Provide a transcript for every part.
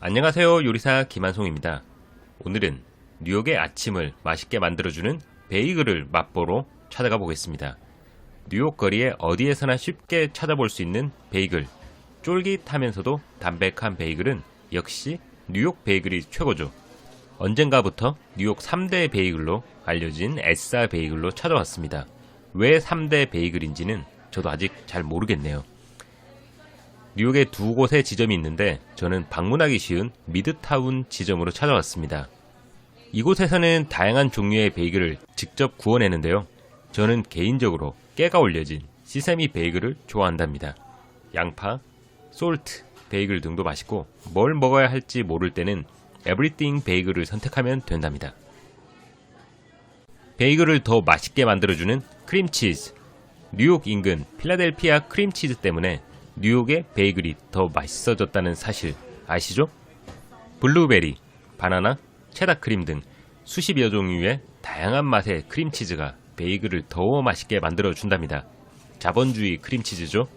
안녕하세요. 요리사 김한송입니다. 오늘은 뉴욕의 아침을 맛있게 만들어주는 베이글을 맛보러 찾아가 보겠습니다. 뉴욕 거리에 어디에서나 쉽게 찾아볼 수 있는 베이글. 쫄깃하면서도 담백한 베이글은 역시 뉴욕 베이글이 최고죠. 언젠가부터 뉴욕 3대 베이글로 알려진 에싸 베이글로 찾아왔습니다. 왜 3대 베이글인지는 저도 아직 잘 모르겠네요. 뉴욕에 두 곳의 지점이 있는데 저는 방문하기 쉬운 미드타운 지점으로 찾아왔습니다. 이곳에서는 다양한 종류의 베이글을 직접 구워내는데요. 저는 개인적으로 깨가 올려진 시세미 베이글을 좋아한답니다. 양파, 솔트, 베이글 등도 맛있고 뭘 먹어야 할지 모를 때는 에브리띵 베이글을 선택하면 된답니다. 베이글을 더 맛있게 만들어주는 크림치즈. 뉴욕 인근 필라델피아 크림치즈 때문에 뉴욕의 베이글이 더 맛있어졌다는 사실 아시죠? 블루베리, 바나나, 체다크림 등 수십 여 종류의 다양한 맛의 크림치즈가 베이글을 더 맛있게 만들어 준답니다. 자본주의 크림치즈죠?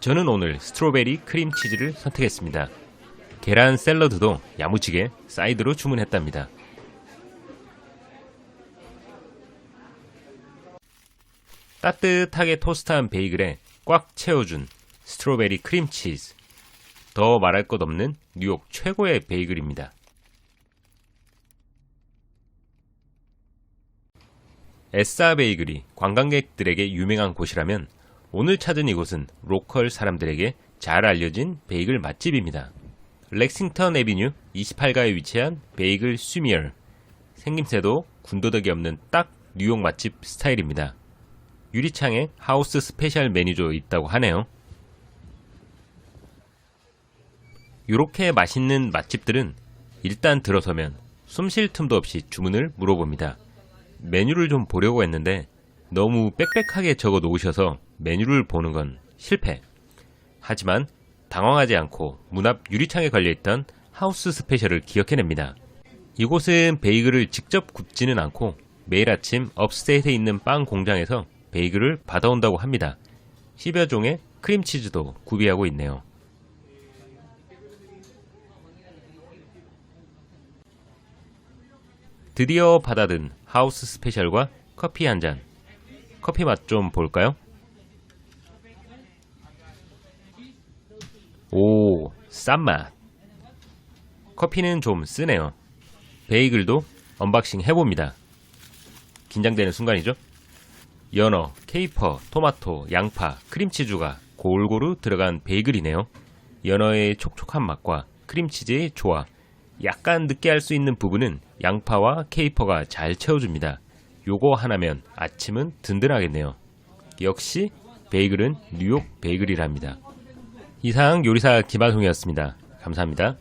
저는 오늘 스트로베리 크림치즈를 선택했습니다. 계란 샐러드도 야무지게 사이드로 주문했답니다. 따뜻하게 토스트한 베이글에 꽉 채워준 스트로베리 크림치즈. 더 말할 것 없는 뉴욕 최고의 베이글입니다. 에싸 베이글이 관광객들에게 유명한 곳이라면 오늘 찾은 이곳은 로컬 사람들에게 잘 알려진 베이글 맛집입니다. 렉싱턴 에비뉴 28가에 위치한 베이글 수미얼. 생김새도 군더더기 없는 딱 뉴욕 맛집 스타일입니다. 유리창에 하우스 스페셜 메뉴도 있다고 하네요. 이렇게 맛있는 맛집들은 일단 들어서면 숨 쉴 틈도 없이 주문을 물어봅니다. 메뉴를 좀 보려고 했는데 너무 빽빽하게 적어 놓으셔서 메뉴를 보는 건 실패. 하지만 당황하지 않고 문 앞 유리창에 걸려있던 하우스 스페셜을 기억해냅니다. 이곳은 베이글을 직접 굽지는 않고 매일 아침 업스테이트에 있는 빵 공장에서 베이글을 받아온다고 합니다. 10여 종의 크림치즈도 구비하고 있네요. 드디어 받아든 하우스 스페셜과 커피 한 잔. 커피 맛 좀 볼까요? 오, 싼 맛. 커피는 좀 쓰네요. 베이글도 언박싱 해봅니다. 긴장되는 순간이죠? 연어, 케이퍼, 토마토, 양파, 크림치즈가 골고루 들어간 베이글이네요. 연어의 촉촉한 맛과 크림치즈의 조화, 약간 느끼할 수 있는 부분은 양파와 케이퍼가 잘 채워줍니다. 요거 하나면 아침은 든든하겠네요. 역시 베이글은 뉴욕 베이글이랍니다. 이상 요리사 김한송이었습니다. 감사합니다.